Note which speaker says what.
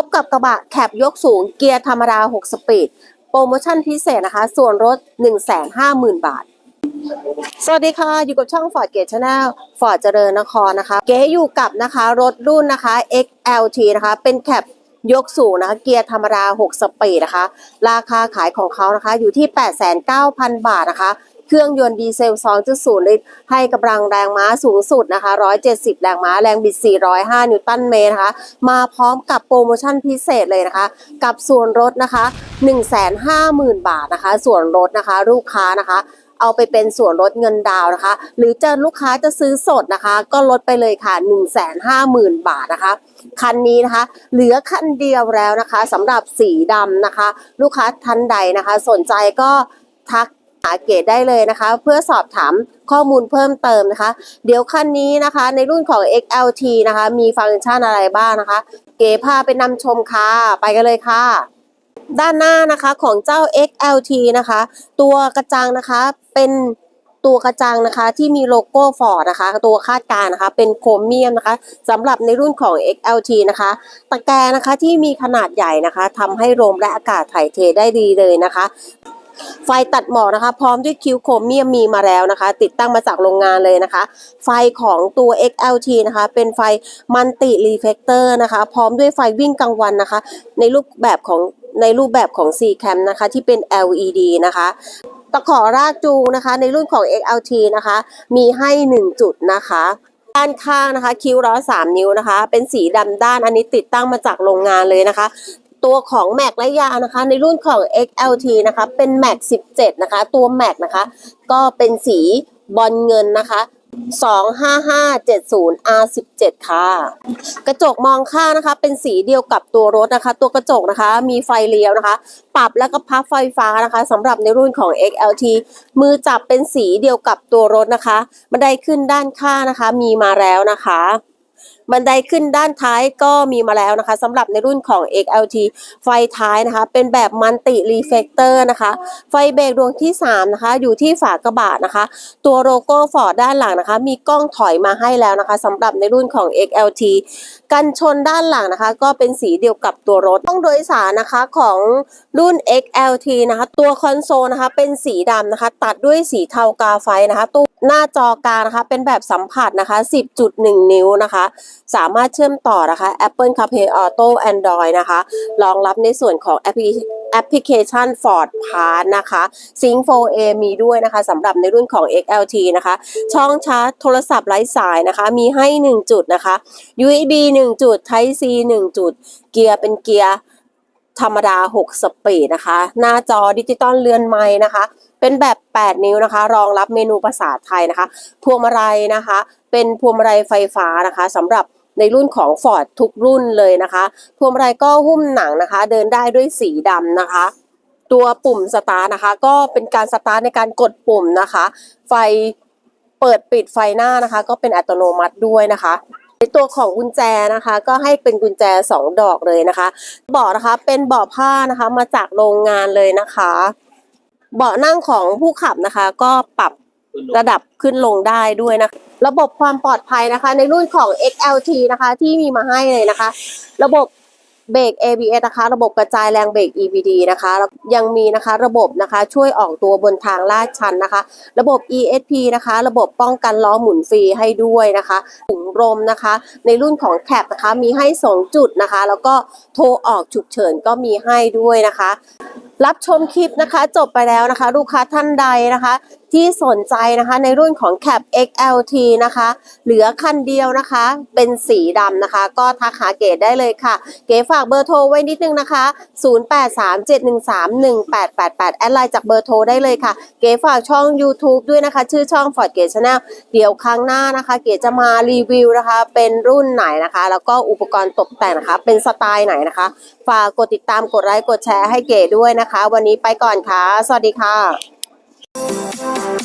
Speaker 1: พบกับกระบะแคบยกสูงเกียร์ธรรมดา 6 สปีด โปรโมชั่นพิเศษนะคะ ส่วนลด150,000 บาท สวัสดีค่ะ อยู่กับช่อง Ford Gate Channel Ford เจริญนครนะคะ เก๋อยู่กับนะคะ รถรุ่นนะคะ XLT นะคะ เป็นแคบยกสูงนะคะ เกียร์ธรรมดา 6 สปีดนะคะ ราคาขายของเขานะคะ อยู่ที่ 89,000 บาทนะคะ เครื่องยนต์ดีเซล 2.0 ลิตร ให้กำลังแรงม้าสูงสุดนะคะ 170 แรงม้า แรงบิด 405 นิวตันเมตรนะคะ มาพร้อมกับโปรโมชั่นพิเศษเลยนะคะ กับส่วนลดนะคะ 150,000 บาทนะคะ ส่วนลดนะคะ ลูกค้านะคะเอาไปเป็นส่วนลดเงินดาวน์นะคะ หรือจะลูกค้าจะซื้อสดนะคะ ก็ลดไปเลยค่ะ 150,000 บาทนะคะ คันนี้นะคะ เหลือคันเดียวแล้วนะคะสำหรับสีดำนะคะ ลูกค้าท่านใดนะคะ สนใจก็ทัก หาเกตได้เลยนะคะ เพื่อสอบถามข้อมูลเพิ่มเติมนะคะ เดี๋ยวคันนี้นะคะในรุ่นของ XLT นะคะ มีฟังก์ชันอะไรบ้างนะคะ เก๋พาไปนำชมค่ะ ไปกันเลยค่ะ ด้านหน้านะคะของเจ้า XLT นะคะ ตัวกระจังนะคะเป็นตัวกระจังนะคะที่มีโลโก้ฟอร์ดนะคะ ตัวคาดการนะคะ เป็นโครเมียมนะคะสำหรับในรุ่นของ XLT นะคะ ตะแกรงนะคะที่มีขนาดใหญ่นะคะทำให้ลมและอากาศถ่ายเทได้ดีเลยนะคะ ไฟตัดหมอกนะคะ พร้อมด้วยคิวโครเมียมมีมาแล้วนะคะ ติดตั้งมาจากโรงงานเลยนะคะ ไฟของตัว XLT นะคะ เป็นไฟมัลติรีเฟกเตอร์นะคะ พร้อมด้วยไฟวิ่งกลางวันนะคะ ในรูปแบบของในรูปแบบของ C cam นะคะ ที่เป็น LED นะคะตะขอรากจูงนะคะ ในรุ่นของ XLT นะคะ มีให้ 1 จุดนะคะด้านข้างนะคะ คิ้วล้อ3นิ้วนะคะ เป็นสีดำด้านอันนี้ติดตั้งมาจากโรงงานเลยนะคะ ตัวของแม็กและยานะคะ ในรุ่นของ XLT นะคะเป็นแม็ก17 นะคะ ตัวแม็กนะคะ ก็เป็นสีบอลเงินนะคะ25570 R17 ค่ะ กระจกมองข้างนะคะ เป็นสีเดียวกับตัวรถนะคะ ตัวกระจกนะคะ มีไฟเลี้ยวนะคะ ปรับแล้วก็พับไฟฟ้านะคะสำหรับในรุ่นของ XLT มือจับเป็นสีเดียวกับตัวรถนะคะบันไดขึ้นด้านข้างนะคะ มีมาแล้วนะคะ บันไดขึ้นด้านท้ายก็มีมาแล้วนะคะสำหรับในรุ่นของ XLT ไฟท้ายนะคะ เป็นแบบมัลติรีเฟกเตอร์นะคะ ไฟเบรกดวงที่ 3 นะคะ อยู่ที่ฝากระบะนะคะ ตัวโลโก้ฟอร์ดด้านหลังนะคะ มีกล้องถอยมาให้แล้วนะคะสำหรับในรุ่นของ XLT กันชนด้านหลังนะคะ ก็เป็นสีเดียวกับตัวรถห้องโดยสารนะคะของรุ่น XLT นะคะ ตัวคอนโซลนะคะ เป็นสีดำนะคะ ตัดด้วยสีเทากาไฟนะคะตัว หน้าจอกลางนะคะ เป็นแบบสัมผัสนะคะ 10.1 นิ้วนะคะ สามารถเชื่อมต่อนะคะ Apple CarPlay Auto Android นะคะ รองรับในส่วนของแอปพลิแอปพลิเคชัน Ford Pass นะคะ Sync 4A มีด้วยนะคะสำหรับในรุ่นของ XLT นะคะ ช่องชาร์จโทรศัพท์ไร้สายนะคะ มีให้ 1 จุดนะคะ USB 1 จุด Type C 1 จุด เกียร์เป็นเกียร์ ธรรมดา 6 สปีดนะคะ หน้าจอดิจิตอลเรือนไม้นะคะ เป็นแบบ 8 นิ้วนะคะ รองรับเมนูภาษาไทยนะคะ พวงมาลัยนะคะ เป็นพวงมาลัยไฟฟ้านะคะสำหรับในรุ่นของ Ford ทุกรุ่นเลยนะคะ พวงมาลัยก็หุ้มหนังนะคะ เดินได้ด้วยสีดำนะคะ ตัวปุ่มสตาร์นะคะ ก็เป็นการสตาร์ในการกดปุ่มนะคะ ไฟเปิดปิดไฟหน้านะคะ ก็เป็นอัตโนมัติด้วยนะคะ ในตัวของกุญแจนะคะ ก็ให้เป็นกุญแจ 2 ดอกเลยนะคะเบาะนะคะเป็นเบาะผ้านะคะมาจากโรงงานเลยนะคะ เบาะนั่งของผู้ขับนะคะ ก็ปรับระดับขึ้นลงได้ด้วยนะคะ ระบบความปลอดภัยนะคะ ในรุ่นของ XLT นะคะ ที่มีมาให้เลยนะคะ ระบบ เบรก ABS นะคะ ระบบกระจายแรงเบรก EBD นะคะยังมีนะคะระบบนะคะช่วยออกตัวบนทางลาดชันนะคะ ระบบ ESP นะคะ ระบบป้องกันล้อหมุนฟรีให้ด้วยนะคะถุงลมนะคะ ในรุ่นของแคปนะคะมีให้ 2 จุดนะคะ แล้วก็โทรออกฉุกเฉินก็มีให้ด้วยนะคะ รับชมคลิปนะคะ จบไปแล้วนะคะ ลูกค้าท่านใดนะคะ ที่สนใจนะคะในรุ่นของ Cap XLT นะคะ เหลือคันเดียวนะคะ เป็นสีดำนะคะ ก็ทักหาเกดได้เลยค่ะ เก๋ฝากเบอร์โทรไว้นิดนึงนะคะ 0837131888 แอดไลน์จากเบอร์โทรได้เลยค่ะ เก๋ฝากช่อง YouTube ด้วยนะคะ ชื่อช่อง Ford Gate Channel เดี๋ยวครั้งหน้านะคะ เก๋จะมารีวิวนะคะ เป็นรุ่นไหนนะคะ แล้วก็อุปกรณ์ตกแต่งนะคะ เป็นสไตล์ไหนนะคะ ฝากกดติดตามกดไลค์กดแชร์ให้เก๋ด้วยนะคะ วันนี้ไปก่อนค่ะ สวัสดีค่ะ